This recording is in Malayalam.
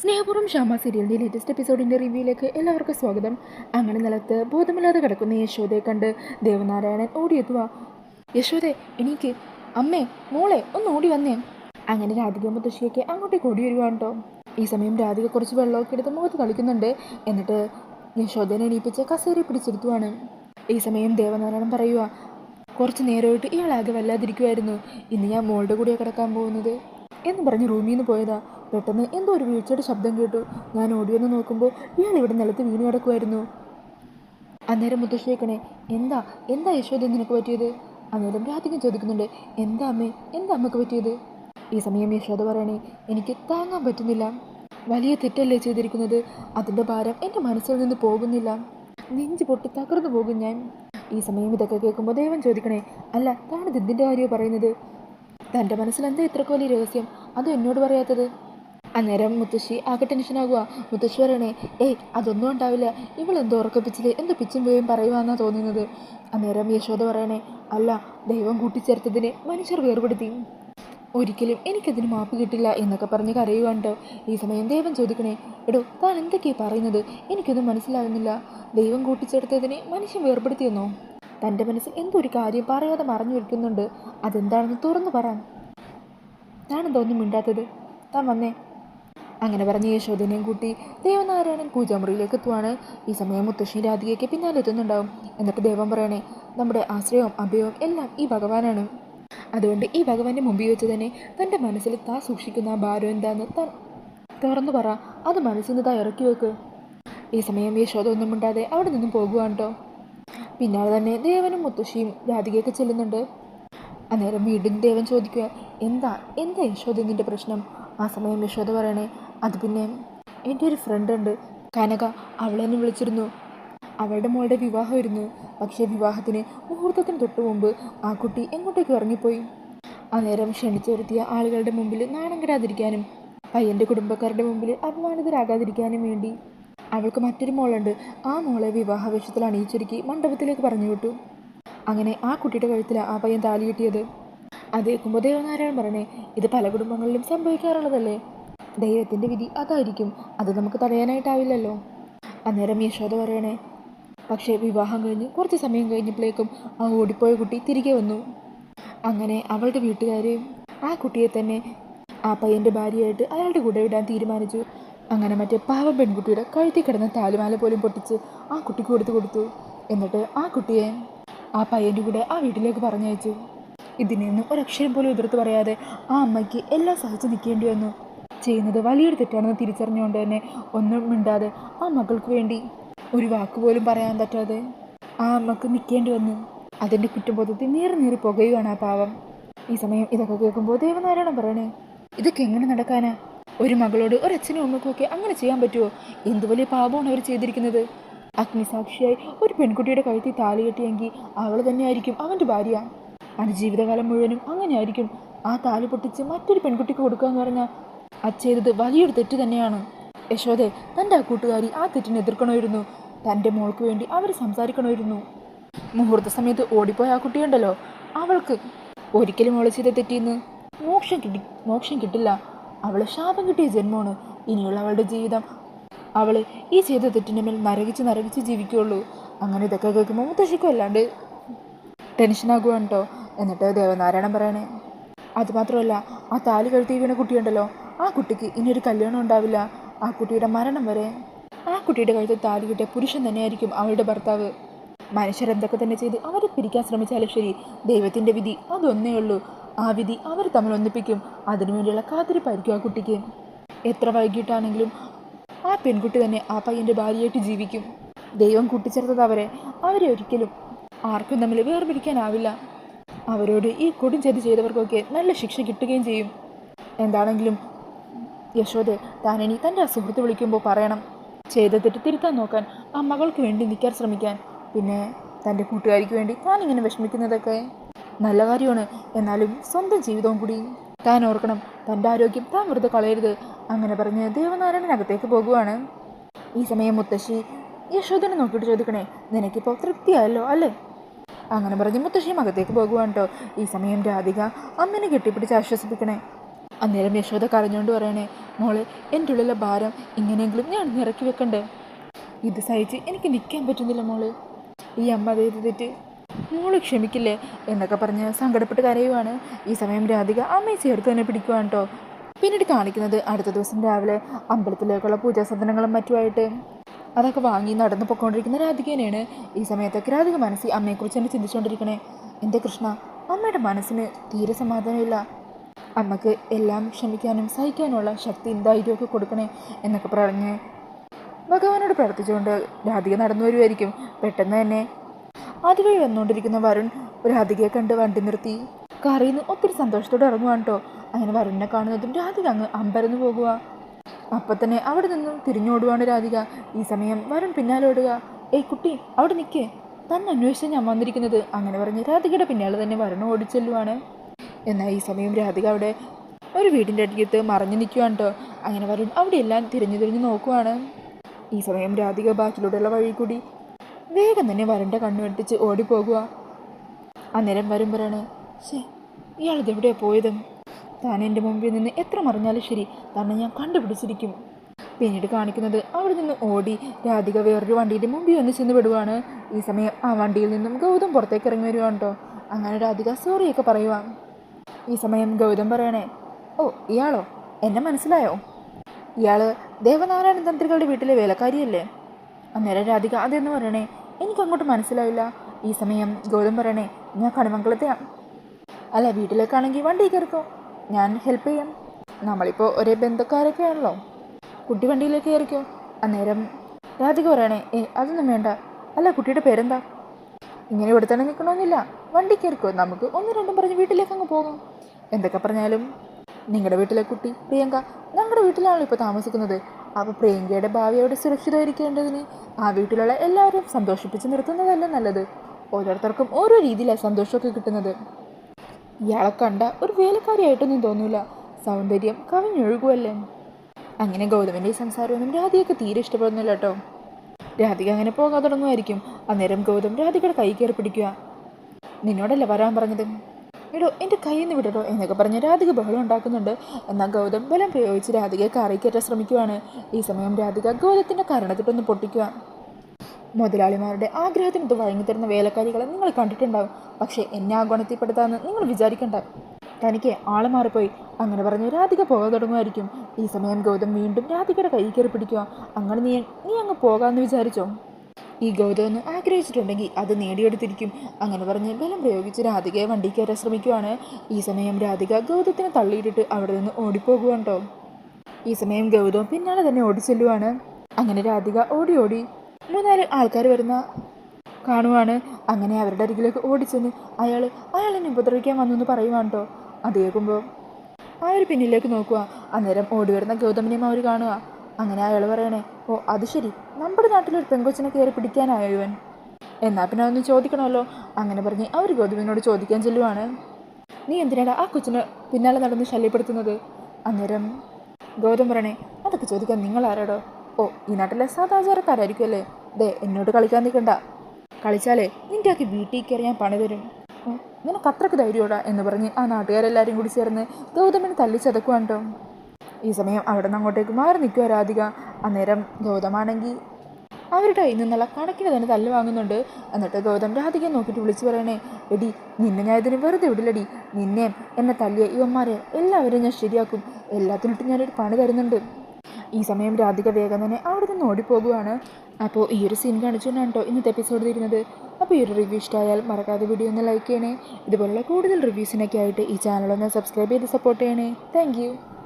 സ്നേഹപൂർവം ഷാമ സീരിയലിന്റെ ലേറ്റസ്റ്റ് എപ്പിസോഡിന്റെ റിവ്യൂയിലേക്ക് എല്ലാവർക്കും സ്വാഗതം. അങ്ങനെ നിലത്ത് ബോധമില്ലാതെ കിടക്കുന്ന യശോദയെ കണ്ട് ദേവനാരായണൻ ഓടിയെത്തുക. യശോദെ എനിക്ക് അമ്മേ മോളെ ഒന്ന് ഓടി വന്നേ. അങ്ങനെ രാധിക മുത്തശ്ശിയൊക്കെ അങ്ങോട്ടേക്ക് ഓടി വരുവാണ് കേട്ടോ ഈ സമയം രാധിക കുറച്ച് വെള്ളമൊക്കെ എടുത്ത് മുഖത്ത് കളിക്കുന്നുണ്ട്. എന്നിട്ട് യശോദനെ എണീപ്പിച്ച് കസേരി പിടിച്ചെടുത്തുവാണ്. ഈ സമയം ദേവനാരായണൻ പറയുക കുറച്ച് നേരമായിട്ട് ഇയാളാകെ വല്ലാതിരിക്കുമായിരുന്നു ഇന്ന് ഞാൻ മോളുടെ കൂടെ കിടക്കാൻ പോകുന്നത്. എന്ന് പറഞ്ഞ് റൂമിൽ നിന്ന് പോയതാ. പെട്ടെന്ന് എന്തോ ഒരു വീഴ്ചയുടെ ശബ്ദം കേട്ടു. ഞാൻ ഓടിയെന്ന് നോക്കുമ്പോൾ ഇയാൾ ഇവിടെ നിലത്ത് വീണ് കിടക്കുമായിരുന്നു അന്നേരം മുത്തശ്ശേക്കണേ എന്താ എന്താ യശോദ നിനക്ക് പറ്റിയത്? അന്നേരം രാധികം ചോദിക്കുന്നുണ്ട് എന്താ അമ്മേ എന്താ അമ്മയ്ക്ക് പറ്റിയത്? ഈ സമയം യശോദ പറയണേ എനിക്ക് താങ്ങാൻ പറ്റുന്നില്ല. വലിയ തെറ്റല്ലേ ചെയ്തിരിക്കുന്നത്? അതിന്റെ ഭാരം എന്റെ മനസ്സിൽ നിന്ന് പോകുന്നില്ല. നെഞ്ചു പൊട്ടി തകർന്നു പോകും ഞാൻ. ഈ സമയം ഇതൊക്കെ കേൾക്കുമ്പോൾ ദൈവം ചോദിക്കണേ അല്ല താണിത് എന്തിന്റെ കാര്യമാണ് പറയുന്നത്? തന്റെ മനസ്സിൽ എന്താ ഇത്രക്കോലി രഹസ്യം? അത് എന്നോട് പറയാത്തത്? അന്നേരം മുത്തശ്ശി ആകെ ടെൻഷനാകുക മുത്തശ്ശി പറയണേ ഏയ് അതൊന്നും ഉണ്ടാവില്ല. ഇവളെന്തോ ഉറക്കപ്പിച്ചില്ലേ? എന്തോ പിച്ചും പേയും പറയുവാന്നാണ് തോന്നുന്നത്. അന്നേരം യശോദ പറയണേ അല്ല ദൈവം കൂട്ടിച്ചേർത്തതിനെ മനുഷ്യർ വേർപെടുത്തി. ഒരിക്കലും എനിക്കതിന് മാപ്പ് കിട്ടില്ല എന്നൊക്കെ പറഞ്ഞ് കരയുകണ്ടോ ഈ സമയം ദൈവം ചോദിക്കണേ എടോ താൻ എന്തൊക്കെയാണ് പറയുന്നത്? എനിക്കൊന്നും മനസ്സിലാകുന്നില്ല ദൈവം കൂട്ടിച്ചേർത്തതിനെ മനുഷ്യൻ വേർപെടുത്തിയെന്നോ? തന്റെ മനസ്സിൽ എന്തോ ഒരു കാര്യം പറയാതെ മറഞ്ഞു വയ്ക്കുന്നുണ്ട് അതെന്താണെന്ന് തുറന്നു പറ. താനെന്തോ ഒന്നും മിണ്ടാത്തത്? താൻ വന്നേ. അങ്ങനെ പറഞ്ഞ് യശോദനെയും കൂട്ടി ദേവനാരായണൻ പൂജാമുറിയിലേക്ക് എത്തുവാണ്. ഈ സമയം മുത്തശ്ശി രാധികയ്ക്ക് പിന്നാലെ എത്തുന്നുണ്ടാവും. എന്നിട്ട് ദേവം പറയണേ നമ്മുടെ ആശ്രയവും അഭയവും എല്ലാം ഈ ഭഗവാനാണ്. അതുകൊണ്ട് ഈ ഭഗവാന്റെ മുമ്പിൽ വെച്ച് തന്നെ തന്റെ മനസ്സിൽ താ സൂക്ഷിക്കുന്ന ഭാരം എന്താന്ന് താൻ തുറന്നു പറ. അത് മനസ്സിൽ നിന്ന് താ ഇറക്കി വെക്ക്. ഈ സമയം യശോദ ഒന്നും അവിടെ നിന്നും പോകുവാണ് കേട്ടോ പിന്നാലെ തന്നെ ദേവനും മുത്തശ്ശിയും രാധികയൊക്കെ ചെല്ലുന്നുണ്ട്. അന്നേരം വീണ്ടും ദേവൻ ചോദിക്കുക എന്താ? എന്താ യശോദ പ്രശ്നം? ആ സമയം യശോദ പറയണേ അത് പിന്നെ എന്റെ ഒരു ഫ്രണ്ട് ഉണ്ട്. കനക. അവളെന്നെ വിളിച്ചിരുന്നു. അവളുടെ മോളുടെ വിവാഹമായിരുന്നു. പക്ഷേ വിവാഹത്തിന് മുഹൂർത്തത്തിന് തൊട്ട് മുമ്പ് ആ കുട്ടി എങ്ങോട്ടേക്ക് ഇറങ്ങിപ്പോയി? അന്നേരം ക്ഷണിച്ചു വരുത്തിയ ആളുകളുടെ മുമ്പിൽ നാണം കെടാതിരിക്കാനും പയ്യന്റെ കുടുംബക്കാരുടെ മുമ്പിൽ അപമാനിതരാകാതിരിക്കാനും വേണ്ടി അവൾക്ക് മറ്റൊരു മോളുണ്ട്. ആ മോളെ വിവാഹവേഷത്തിൽ അണിയിച്ചൊരുക്കി മണ്ഡപത്തിലേക്ക് പറഞ്ഞു വിട്ടു. അങ്ങനെ ആ കുട്ടിയുടെ കഴുത്തിലാണ് ആ പയ്യൻ താലി കിട്ടിയത്. അതേ കേൾക്കുമ്പോൾ ദേവനാരായണൻ പറഞ്ഞേ ഇത് പല കുടുംബങ്ങളിലും സംഭവിക്കാറുള്ളതല്ലേ? ദൈവത്തിന്റെ വിധി അതായിരിക്കും. അത് നമുക്ക് തടയാനായിട്ടാവില്ലല്ലോ. അന്നേരം യശോദ പറയണേ പക്ഷേ വിവാഹം കഴിഞ്ഞ് കുറച്ച് സമയം കഴിഞ്ഞപ്പോഴേക്കും ആ ഓടിപ്പോയ കുട്ടി തിരികെ വന്നു. അങ്ങനെ അവളുടെ വീട്ടുകാർ ആ കുട്ടിയെ തന്നെ ആ പയ്യന്റെ ഭാര്യയായിട്ട് അയാളുടെ കൂടെ വിടാൻ തീരുമാനിച്ചു. അങ്ങനെ മറ്റേ പാവം പെൺകുട്ടിയുടെ കഴുത്തി കിടന്ന താലുമാല പോലും പൊട്ടിച്ച് ആ കുട്ടിക്ക് കൊടുത്തു കൊടുത്തു. എന്നിട്ട് ആ കുട്ടിയെ ആ പയ്യന്റെ കൂടെ ആ വീട്ടിലേക്ക് പറഞ്ഞയച്ചു. ഇതിനെയൊന്നും ഒരക്ഷരം പോലും എതിർത്ത് പറയാതെ ആ അമ്മയ്ക്ക് എല്ലാം സഹിച്ച് നിൽക്കേണ്ടി വന്നു. ചെയ്യുന്നത്. വലിയൊരു തെറ്റാണെന്ന് തിരിച്ചറിഞ്ഞുകൊണ്ട് തന്നെ ഒന്നും മിണ്ടാതെ ആ മകൾക്ക് വേണ്ടി ഒരു വാക്ക് പോലും പറയാൻ പറ്റാതെ ആ അമ്മയ്ക്ക് നിൽക്കേണ്ടി വന്നു. അതിന്റെ കുറ്റബോധത്തിൽ നീറി നീറി പുകയുകയാണ് ആ പാവം. ഈ സമയം ഇതൊക്കെ കേൾക്കുമ്പോൾ ദൈവനാരായണം പറയണേ ഇതൊക്കെ എങ്ങനെ നടക്കാനാ? ഒരു മകളോട് ഒരു അച്ഛനും അമ്മക്കും ഒക്കെ അങ്ങനെ ചെയ്യാൻ പറ്റുമോ എന്ത് വലിയ പാപമാണ് അവർ ചെയ്തിരിക്കുന്നത്? അഗ്നിസാക്ഷിയായി ഒരു പെൺകുട്ടിയുടെ കഴുത്തിൽ താലി കെട്ടിയെങ്കിൽ അവൾ തന്നെയായിരിക്കും അവന്റെ ഭാര്യ. അത് ജീവിതകാലം മുഴുവനും അങ്ങനെയായിരിക്കും. ആ താലി പൊട്ടിച്ച് മറ്റൊരു പെൺകുട്ടിക്ക് കൊടുക്കുക എന്ന് പറഞ്ഞാൽ ചെയ്തത് വലിയൊരു തെറ്റ് തന്നെയാണ്. യശോദെ തന്റെ ആ കൂട്ടുകാരി ആ തെറ്റിനെ എതിർക്കണമായിരുന്നു. തന്റെ മോൾക്ക് വേണ്ടി അവർ സംസാരിക്കണമായിരുന്നു. മുഹൂർത്ത സമയത്ത് ഓടിപ്പോയ ആ കുട്ടിയുണ്ടല്ലോ. അവൾക്ക് ഒരിക്കലും അവൾ ചെയ്ത തെറ്റിന്ന് മോക്ഷം കിട്ടി മോക്ഷം കിട്ടില്ല. അവൾ ശാപം കിട്ടിയ ജന്മമാണ്. ഇനിയുള്ള അവളുടെ ജീവിതം അവൾ ഈ ചെയ്ത തെറ്റിന്റെ മേൽ നരകിച്ച് നരകിച്ച് ജീവിക്കുള്ളൂ അങ്ങനെ ഇതൊക്കെ കേൾക്കുമ്പോൾ മുത്തശ്ശിക്കും അല്ലാണ്ട് ടെൻഷനാകുവാണ് കേട്ടോ എന്നിട്ട് ദേവനാരായണൻ പറയണേ അതുമാത്രമല്ല ആ താലി കഴുത്തി വീണ കുട്ടിയുണ്ടല്ലോ. ആ കുട്ടിക്ക് ഇനിയൊരു കല്യാണം ഉണ്ടാവില്ല. ആ കുട്ടിയുടെ മരണം വരെ. ആ കുട്ടിയുടെ കഴുത്തിൽ താലി കിട്ടിയ പുരുഷൻ തന്നെയായിരിക്കും അവളുടെ ഭർത്താവ്. മനുഷ്യരെന്തൊക്കെ തന്നെ ചെയ്ത് അവരെ പിരിക്കാൻ ശ്രമിച്ചാലും ശരി ദൈവത്തിന്റെ വിധി അതൊന്നേ ഉള്ളൂ. ആ വിധി അവർ തമ്മിൽ ഒന്നിപ്പിക്കും. അതിനുവേണ്ടിയുള്ള കാത്തിരിപ്പായിരിക്കും ആ കുട്ടിക്ക്. എത്ര വൈകിട്ടാണെങ്കിലും ആ പെൺകുട്ടി തന്നെ ആ പയ്യന്റെ ഭാര്യയായിട്ട് ജീവിക്കും. ദൈവം കൂട്ടിച്ചേർത്തത് അവരെ. അവരെ ഒരിക്കലും ആർക്കും തമ്മിൽ വേർപിരിക്കാനാവില്ല. അവരോട് ഈ കൊടും ചതി ചെയ്തവർക്കൊക്കെ നല്ല ശിക്ഷ കിട്ടുകയും ചെയ്യും. എന്താണെങ്കിലും യശോദെ താനിനി തന്റെ സുഹൃത്ത് വിളിക്കുമ്പോൾ പറയണം. ചെയ്ത തെറ്റ് തിരുത്താൻ നോക്കാൻ ആ മകൾക്ക് വേണ്ടി നിൽക്കാൻ ശ്രമിക്കാൻ. പിന്നെ തന്റെ കൂട്ടുകാരിക്ക് വേണ്ടി താൻ ഇങ്ങനെ വിഷമിക്കുന്നതൊക്കെ? നല്ല കാര്യമാണ്. എന്നാലും സ്വന്തം ജീവിതവും കൂടി. താൻ ഓർക്കണം തന്റെ ആരോഗ്യം താൻ വെറുതെ കളയരുത്. അങ്ങനെ പറഞ്ഞ് ദേവനാരായണനകത്തേക്ക് പോകുവാണ്. ഈ സമയം മുത്തശ്ശി യശോദനെ നോക്കിയിട്ട് ചോദിക്കണേ നിനക്കിപ്പോൾ തൃപ്തിയായല്ലോ അല്ലേ? അങ്ങനെ പറഞ്ഞ് മുത്തശ്ശിയും അകത്തേക്ക് പോകുവാണ് കേട്ടോ ഈ സമയം രാധിക അമ്മനെ കെട്ടിപ്പിടിച്ച് ആശ്വസിപ്പിക്കണേ. അന്നേരം യശോദ കരഞ്ഞുകൊണ്ട് പറയണേ മോളെ എന്റെ ഉള്ളിലെ ഭാരം ഇങ്ങനെയെങ്കിലും ഞാൻ ഇറക്കി വെക്കണ്ടേ? ഇത് സഹിച്ച് എനിക്ക് നിൽക്കാൻ പറ്റുന്നില്ല മോൾ. ഈ അമ്മ ചെയ്ത് തെറ്റ്. മോൾ ക്ഷമിക്കില്ലേ? എന്നൊക്കെ പറഞ്ഞ് സങ്കടപ്പെട്ട് കരയുവാണ്. ഈ സമയം രാധിക അമ്മയെ ചേർത്ത് തന്നെ പിടിക്കുവാണ് കേട്ടോ പിന്നീട് കാണിക്കുന്നത് അടുത്ത ദിവസം രാവിലെ അമ്പലത്തിലേക്കുള്ള പൂജാസാധനങ്ങളും മറ്റുമായിട്ട്. അതൊക്കെ വാങ്ങി നടന്നു പൊയ്ക്കൊണ്ടിരിക്കുന്ന രാധികേനെയാണ് ഈ സമയത്തൊക്കെ രാധിക മനസ്സിൽ അമ്മയെക്കുറിച്ച് തന്നെ ചിന്തിച്ചുകൊണ്ടിരിക്കണേ എന്റെ കൃഷ്ണ അമ്മയുടെ മനസ്സിന് തീരെ സമാധാനമില്ല. അമ്മയ്ക്ക് എല്ലാം ക്ഷമിക്കാനും സഹിക്കാനുള്ള ശക്തിയും ധൈര്യമൊക്കെ കൊടുക്കണേ എന്നൊക്കെ പറഞ്ഞ് ഭഗവാനോട് പ്രാർത്ഥിച്ചുകൊണ്ട് രാധിക നടന്നു വരുമായിരിക്കും പെട്ടെന്ന് തന്നെ അതുവഴി വന്നുകൊണ്ടിരിക്കുന്ന വരുൺ രാധികയെ കണ്ട് വണ്ടി നിർത്തി. കാറിൽ നിന്ന് ഒത്തിരി സന്തോഷത്തോടെ ഇറങ്ങുവാണ് കേട്ടോ അങ്ങനെ വരുണിനെ കാണുന്നതും രാധിക അങ്ങ് അമ്പരന്ന് പോകുക അപ്പം തന്നെ അവിടെ നിന്നും തിരിഞ്ഞോടുവാണ് രാധിക. ഈ സമയം വരുൺ പിന്നാലെ ഓടുക. ഏയ് കുട്ടി അവിടെ നിൽക്കേ തന്നെ അന്വേഷിച്ച് ഞാൻ വന്നിരിക്കുന്നത്. അങ്ങനെ പറഞ്ഞ് രാധികയുടെ പിന്നാലെ തന്നെ വരുണ ഓടിച്ചെല്ലുവാണ്. എന്നാൽ ഈ സമയം രാധിക അവിടെ ഒരു വീടിന്റെ അടുത്ത് മറഞ്ഞു നിൽക്കുകയാണ് കേട്ടോ അങ്ങനെ വരും അവിടെ എല്ലാം തിരിഞ്ഞു തിരിഞ്ഞു നോക്കുവാണ്. ഈ സമയം രാധിക ബാക്കിലൂടെയുള്ള വഴി കൂടി വേഗം തന്നെ വരന്റെ കണ്ണു വെട്ടിച്ച് ഓടിപ്പോകുക അന്നേരം വരും പറയണേ ശേ ഇയാളിത് എവിടെയാണ് പോയത്? താൻ എന്റെ മുമ്പിൽ നിന്ന് എത്ര മറിഞ്ഞാലും ശരി തന്നെ ഞാൻ കണ്ടുപിടിച്ചിരിക്കും. പിന്നീട് കാണിക്കുന്നത് അവിടെ നിന്ന് ഓടി രാധിക വേറൊരു വണ്ടിയുടെ മുമ്പിൽ വന്ന് ചെന്ന് വിടുവാണ്. ഈ സമയം ആ വണ്ടിയിൽ നിന്നും ഗൗതം പുറത്തേക്ക് ഇറങ്ങി വരുവാണ് കേട്ടോ അങ്ങനെ രാധിക സോറിയൊക്കെ പറയുവാ. ഈ സമയം ഗൗതം പറയണേ ഓ ഇയാളോ? എന്നെ മനസ്സിലായോ? ഇയാൾ ദേവനാരായണ തന്ത്രികളുടെ വീട്ടിലെ വേലക്കാരിയല്ലേ? അന്നേരം രാധിക അതെന്ന് പറയണേ എനിക്കങ്ങോട്ട് മനസ്സിലായില്ല. ഈ സമയം ഗൗതം പറയണേ ഞാൻ കണിമംഗലത്തെയാണ് അല്ല വീട്ടിലേക്കാണെങ്കിൽ വണ്ടി കയറിക്കോ. ഞാൻ ഹെൽപ്പ് ചെയ്യാം. നമ്മളിപ്പോൾ ഒരേ ബന്ധുക്കാരൊക്കെ ആണല്ലോ. കുട്ടി വണ്ടിയിലേക്ക് കയറിക്കോ. അന്നേരം രാധിക പറയണേ ഏ അതൊന്നും വേണ്ട. അല്ല കുട്ടിയുടെ പേരെന്താ? ഇങ്ങനെ ഇവിടെ തന്നെ നിൽക്കണമെന്നില്ല. വണ്ടി കയറിക്കോ. നമുക്ക് ഒന്ന് രണ്ടും പറഞ്ഞ് വീട്ടിലേക്ക് അങ്ങ് പോകാം. എന്തൊക്കെ പറഞ്ഞാലും? നിങ്ങളുടെ വീട്ടിലെ കുട്ടി പ്രിയങ്ക ഞങ്ങളുടെ വീട്ടിലാണല്ലോ ഇപ്പോൾ താമസിക്കുന്നത്. അപ്പോൾ പ്രിയങ്കയുടെ ഭാവി അവിടെ സുരക്ഷിതമായിരിക്കേണ്ടതിന് ആ വീട്ടിലുള്ള എല്ലാവരും സന്തോഷിപ്പിച്ച് നിർത്തുന്നതല്ല നല്ലത്. ഓരോരുത്തർക്കും ഓരോ രീതിയിലാണ് സന്തോഷമൊക്കെ കിട്ടുന്നത്. ഇയാളെ കണ്ട ഒരു വേലക്കാരിയായിട്ടൊന്നും തോന്നൂല. സൗന്ദര്യം കവിഞ്ഞൊഴുകുമല്ലേ അങ്ങനെ ഗൗതമിന്റെ സംസാരമൊന്നും രാധിയൊക്കെ തീരെ ഇഷ്ടപ്പെടുന്നില്ല കേട്ടോ. രാധിക അങ്ങനെ പോകാൻ തുടങ്ങുമായിരിക്കും. അന്നേരം ഗൗതം രാധികയുടെ കൈ കയറി പിടിക്കുക. നിന്നോടല്ല വരാൻ പറഞ്ഞത്? എടോ എന്റെ കയ്യിൽ നിന്ന് വിടടോ എന്നൊക്കെ പറഞ്ഞ് രാധിക ബഹളം ഉണ്ടാക്കുന്നുണ്ട്. എന്നാൽ ഗൗതം ബലം പ്രയോഗിച്ച് രാധികയെ കയറ്റാൻ ശ്രമിക്കുവാണ്. ഈ സമയം രാധിക ഗൗതത്തിന്റെ കരണത്തിട്ടൊന്ന് പൊട്ടിക്കുക. മുതലാളിമാരുടെ ആഗ്രഹത്തിനത് വഴങ്ങി തരുന്ന വേലക്കാരികളെ നിങ്ങൾ കണ്ടിട്ടുണ്ടാവും. പക്ഷേ എന്നെ ആ ഗുണത്തിൽപ്പെടുത്താമെന്ന് നിങ്ങൾ വിചാരിക്കണ്ട. തനിക്ക് ആൾ മാറിപ്പോയി. അങ്ങനെ പറഞ്ഞ് രാധിക പോകാൻ തുടങ്ങുമായിരിക്കും. ഈ സമയം ഗൗതം വീണ്ടും രാധികയുടെ കൈ കയറി പിടിക്കുക. അങ്ങനെ നീ നീ അങ്ങ് പോകാമെന്ന് വിചാരിച്ചോ? ഈ ഗൗതം ഒന്ന് ആഗ്രഹിച്ചിട്ടുണ്ടെങ്കിൽ അത് നേടിയെടുത്തിരിക്കും. അങ്ങനെ പറഞ്ഞ് ബലം പ്രയോഗിച്ച് രാധികയെ വണ്ടി കയറാൻ ശ്രമിക്കുവാണ്. ഈ സമയം രാധിക ഗൗതത്തിനെ തള്ളിയിട്ടിട്ട് അവിടെ നിന്ന് ഓടിപ്പോകുവാണ് കേട്ടോ ഈ സമയം ഗൗതം പിന്നാലെ തന്നെ ഓടിച്ചെല്ലുവാണ്. അങ്ങനെ രാധിക ഓടി ഓടി മൂന്നാൽ ആൾക്കാർ വരുന്ന കാണുവാണ്. അങ്ങനെ അവരുടെ അരികിലേക്ക് ഓടിച്ചെന്ന് അയാൾ അയാൾ എന്നെ ഉപദ്രവിക്കാൻ വന്നു എന്ന് പറയുവാണ് അത് കേൾക്കുമ്പോൾ ആ ഒരു പിന്നിലേക്ക് നോക്കുക അന്നേരം ഓടി വരുന്ന ഗൗതമിനെയും അവർ കാണുക അങ്ങനെ അയാൾ പറയണേ ഓ അത് ശരി. നമ്മുടെ നാട്ടിലൊരു പെങ്കൊച്ചിനെ കയറി പിടിക്കാനായോ ഇവൻ? എന്നാൽ പിന്നെ അതൊന്ന് ചോദിക്കണമല്ലോ. അങ്ങനെ പറഞ്ഞ് അവർ ഗൗതമിനോട് ചോദിക്കാൻ ചെല്ലുവാണ്. നീ എന്തിനാടാ ആ കൊച്ചിനെ പിന്നാലെ നടന്ന് ശല്യപ്പെടുത്തുന്നത്? അന്നേരം ഗൗതം പറയണേ അതൊക്കെ ചോദിക്കാൻ നിങ്ങൾ ആരാടോ ഓ ഈ നാട്ടിലെ സദാചാരക്കാരായിരിക്കും അല്ലേ ദേ എന്നോട് കളിക്കാൻ നിൽക്കണ്ട. കളിച്ചാലേ നിന്റെ ആക്കി വീട്ടിൽ കയറി ഞാൻ പണി തരും നിനക്ക് അത്രയ്ക്ക് ധൈര്യമോടാ എന്ന് പറഞ്ഞ് ആ നാട്ടുകാരെല്ലാവരും കൂടി ചേർന്ന് ഗൗതമിനെ തല്ലി ചതക്കുവാണ് കേട്ടോ ഈ സമയം അവിടെ നിന്ന് അങ്ങോട്ടേക്ക് മാറി നിൽക്കുക രാധിക. അന്നേരം ഗൗതമാണെങ്കിൽ അവരുടെ കയ്യിൽ നിന്നുള്ള കണക്കിന് തന്നെ തല്ല് വാങ്ങുന്നുണ്ട്. എന്നിട്ട് ഗൗതം രാധികയെ നോക്കിയിട്ട് വിളിച്ചു പറയണേ എടി നിന്നെ ഞാൻ ഇതിന് വെറുതെ വിടില്ലടി. നിന്നെ എന്നെ തല്ലിയ ഇവന്മാരെ എല്ലാവരെയും ഞാൻ ശരിയാക്കും. എല്ലാത്തിനിട്ടും ഞാനൊരു പണി തരുന്നുണ്ട്. ഈ സമയം രാധിക വേഗം തന്നെ അവിടെ നിന്ന് ഓടിപ്പോകുവാണ് അപ്പോൾ ഈ ഒരു സീൻ കാണിച്ചുകൊണ്ടാണ് കേട്ടോ ഇന്നത്തെ എപ്പിസോഡ് തീരുന്നത് അപ്പോൾ ഈ ഒരു റിവ്യൂ ഇഷ്ടമായാൽ മറക്കാതെ വീഡിയോ ഒന്ന് ലൈക്ക് ചെയ്യണേ. ഇതുപോലുള്ള കൂടുതൽ റിവ്യൂസിനൊക്കെ ആയിട്ട് ഈ ചാനലൊന്ന് സബ്സ്ക്രൈബ് ചെയ്ത് സപ്പോർട്ട് ചെയ്യണേ. താങ്ക്